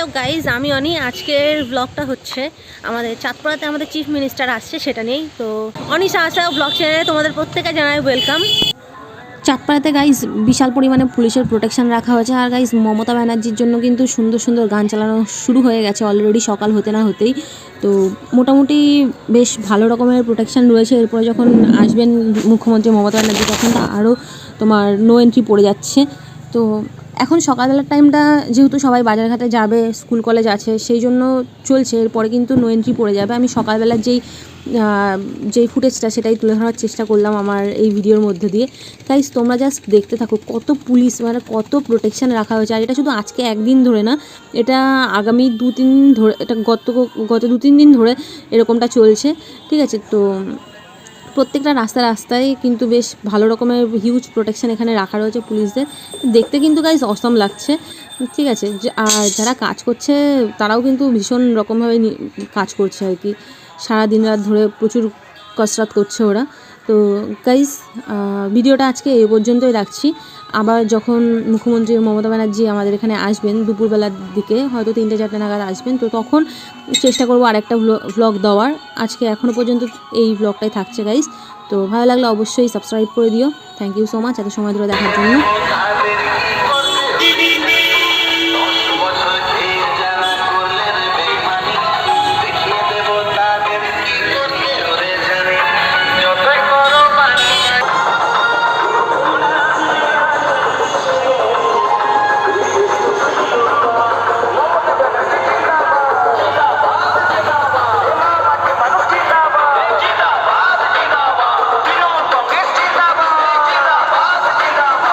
Hello guys আমি অনি। আজকের ব্লগটা হচ্ছে আমাদের চাঁদপাড়াতে আমাদের চিফ মিনিস্টার আসছে, সেটা নিয়েই। তো অনিশা আসা ব্লগ চ্যানেলে তোমাদের প্রত্যেকে জানাই ওয়েলকাম চাঁদপাড়াতে গাইজ বিশাল পরিমাণে পুলিশের প্রোটেকশন রাখা হয়েছে। আর গাইজ মমতা ব্যানার্জির জন্য কিন্তু সুন্দর সুন্দর গান চালানো শুরু হয়ে গেছে অলরেডি সকাল হতে না হতেই। তো মোটামুটি বেশ ভালো রকমের প্রোটেকশন রয়েছে। এরপরে যখন আসবেন মুখ্যমন্ত্রী মমতা ব্যানার্জি, তখন আরও তোমার নো এন্ট্রি পড়ে যাচ্ছে। তো এখন সকালবেলার টাইমটা যেহেতু সবাই বাজারঘাটে যাবে স্কুল কলেজ আছে, সেই জন্য চলছে। এরপরে কিন্তু নো এন্ট্রি পড়ে যাবে। আমি সকালবেলার যেই যেই ফুটেজটা সেটাই তুলে ধরার চেষ্টা করলাম আমার এই ভিডিওর মধ্যে দিয়ে। তাই তোমরা জাস্ট দেখতে থাকো, কত পুলিশ মানে কত প্রোটেকশন রাখা হয়েছে। আর এটা শুধু আজকে একদিন ধরে না, এটা আগামী দু তিন ধরে, এটা গত গত দু তিন দিন ধরে এরকমটা চলছে। ঠিক আছে, তো প্রত্যেকটা রাস্তা রাস্তায় কিন্তু বেশ ভালো রকমের হিউজ প্রোটেকশন এখানে রাখা রয়েছে পুলিশদের। দেখতে কিন্তু গাইজ অসম লাগছে। ঠিক আছে আর যারা কাজ করছে, তারাও কিন্তু ভীষণ রকমভাবে কাজ করছে আর কি। সারা দিন রাত ধরে প্রচুর কসরত করছে ওরা। তো গাইস ভিডিওটা আজকে এ পর্যন্তই রাখছি। আবার যখন মুখ্যমন্ত্রী মমতা ব্যানার্জি আমাদের এখানে আসবেন দুপুরবেলার দিকে, হয়তো তিনটে, চারটে নাগাদ আসবেন, তো তখন চেষ্টা করব আরেকটা ভ্লগ দেওয়ার। আজকে এখনও পর্যন্ত এই ব্লগটাই থাকছে গাইস তো ভালো লাগলে অবশ্যই সাবস্ক্রাইব করে দিও। থ্যাংক ইউ সো মাচ এত সময় ধরে দেখার জন্য।